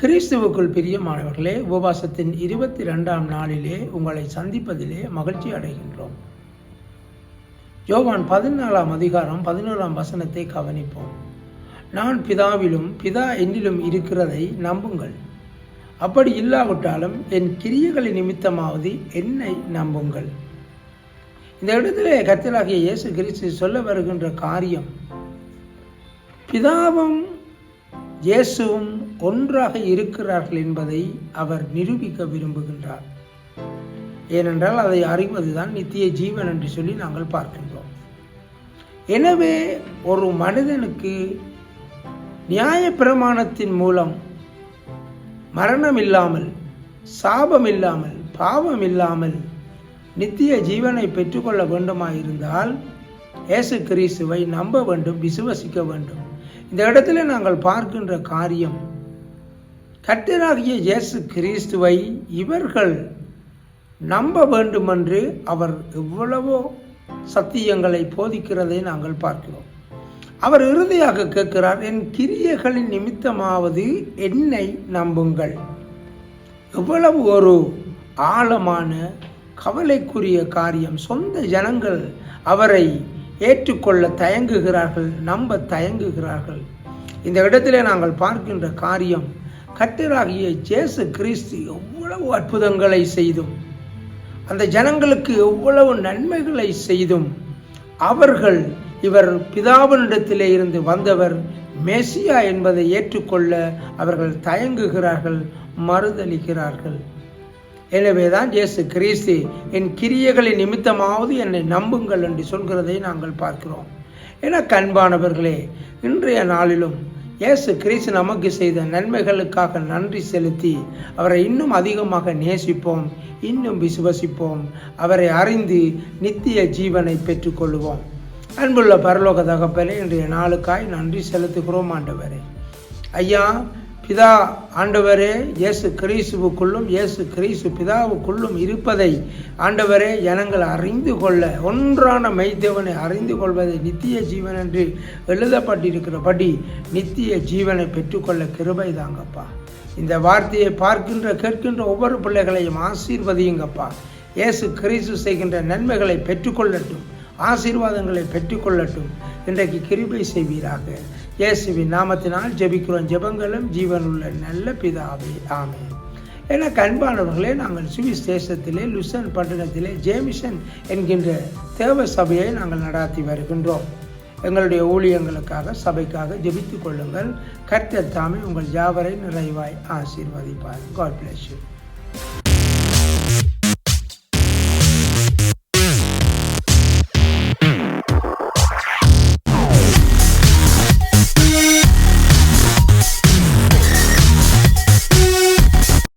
கிறிஸ்துவுக்குள் பிரியமானவர்களே உபவாசத்தின் இருபத்தி ரெண்டாம் நாளிலே உங்களை சந்திப்பதிலே மகிழ்ச்சி அடைகின்றோம். யோவான் பதினாலாம் அதிகாரம் பதினோராம் வசனத்தை கவனிப்போம். நான் பிதாவிலும் பிதா என்னிலும் இருக்கிறதை நம்புங்கள். அப்படி இல்லாவிட்டாலும் என் கிரியைகளின் நிமித்தமாவது என்னை நம்புங்கள். இந்த இடத்திலே கத்தலாகிய இயேசு கிறிஸ்து சொல்ல வருகின்ற காரியம் பிதாவும் இயேசுவும் ஒன்றாக இருக்கிறார்கள் என்பதை அவர் நிரூபிக்க விரும்புகின்றார். ஏனென்றால் அதை அறிவதுதான் நித்திய ஜீவன் என்று சொல்லி நாங்கள் பார்க்கின்றோம். எனவே ஒரு மனிதனுக்கு நியாய பிரமாணத்தின் மூலம் மரணம் இல்லாமல் சாபம் இல்லாமல் பாவம் இல்லாமல் நித்திய ஜீவனை பெற்றுக்கொள்ள வேண்டுமாயிருந்தால் இயேசு கிறிஸ்துவை நம்ப வேண்டும் விசுவசிக்க வேண்டும். இந்த இடத்துல நாங்கள் பார்க்கின்ற காரியம் கர்த்தராகிய இயேசு கிறிஸ்துவை இவர்கள் நம்ப வேண்டுமென்று அவர் எவ்வளவோ சத்தியங்களை போதிக்கிறதை நாங்கள் பார்க்கிறோம். அவர் இறுதியாக கேட்கிறார் என் கிரியைகளின் நிமித்தமாவது என்னை நம்புங்கள். எவ்வளவு ஒரு ஆழமான கவலைக்குரிய காரியம். சொந்த ஜனங்கள் அவரை ஏற்றுக்கொள்ள தயங்குகிறார்கள் நம்ப தயங்குகிறார்கள். இந்த இடத்திலே நாங்கள் பார்க்கின்ற காரியம் கட்டிராகிய ஜேசு கிறிஸ்து எவ்வளவு அற்புதங்களை செய்தும் அந்த ஜனங்களுக்கு எவ்வளவு நன்மைகளை செய்தும் அவர்கள் இவர் பிதாவினிடத்திலே இருந்து வந்தவர் மெசியா என்பதை ஏற்றுக்கொள்ள அவர்கள் தயங்குகிறார்கள் மறுதளிக்கிறார்கள் எனவேதான் இயேசு கிறிஸ்து என் கிரியைகளின் நிமித்தமாவது என்னை நம்புங்கள் என்று சொல்கிறதை நாங்கள் பார்க்கிறோம். என கண்பானவர்களே இன்றைய நாளிலும் இயேசு கிறிஸ்து நமக்கு செய்த நன்மைகளுக்காக நன்றி செலுத்தி அவரை இன்னும் அதிகமாக நேசிப்போம் இன்னும் விசுவசிப்போம். அவரை அறிந்து நித்திய ஜீவனை பெற்றுக்கொள்வோம். அன்புள்ள பரலோக தகப்பலே இன்றைய நாளுக்காய் நன்றி செலுத்துகிறோம் ஆண்டவரே. ஐயா பிதா ஆண்டவரே இயேசு கிறிஸ்துவுக்குள்ளும் இயேசு கிறிஸ்து பிதாவுக்குள்ளும் இருப்பதை ஆண்டவரே ஜனங்கள் அறிந்து கொள்ள ஒன்றான மெய்தேவனை அறிந்து கொள்வதை நித்திய ஜீவன் என்று எழுதப்பட்டிருக்கிறபடி நித்திய ஜீவனை பெற்றுக்கொள்ள கிருபை தாங்கப்பா. இந்த வார்த்தையை பார்க்கின்ற கேட்கின்ற ஒவ்வொரு பிள்ளைகளையும் ஆசீர்வதியுங்கப்பா. இயேசு கிறிஸ்து செய்கின்ற நன்மைகளை பெற்றுக்கொள்ளட்டும். ஆசீர்வாதங்களை பெற்றுக்கொள்ளட்டும். இன்றைக்கு கிருபை செய்வீராக. இயேசுவின் நாமத்தினால் ஜெபிக்கிறோம். ஜெபங்களும் ஜீவனுள்ள நல்ல பிதாவே. ஆமே என கண்பானவர்களே நாங்கள் சுவிஸ் தேசத்திலே லுசன் பட்டணத்திலே ஜேமிஷன் என்கின்ற தேவ சபையை நாங்கள் நடாத்தி வருகின்றோம். எங்களுடைய ஊழியங்களுக்காக சபைக்காக ஜெபித்துக் கொள்ளுங்கள். கர்த்தர் தாமே உங்கள் ஜாவரை நிறைவாய் ஆசீர்வதிப்பார். God bless you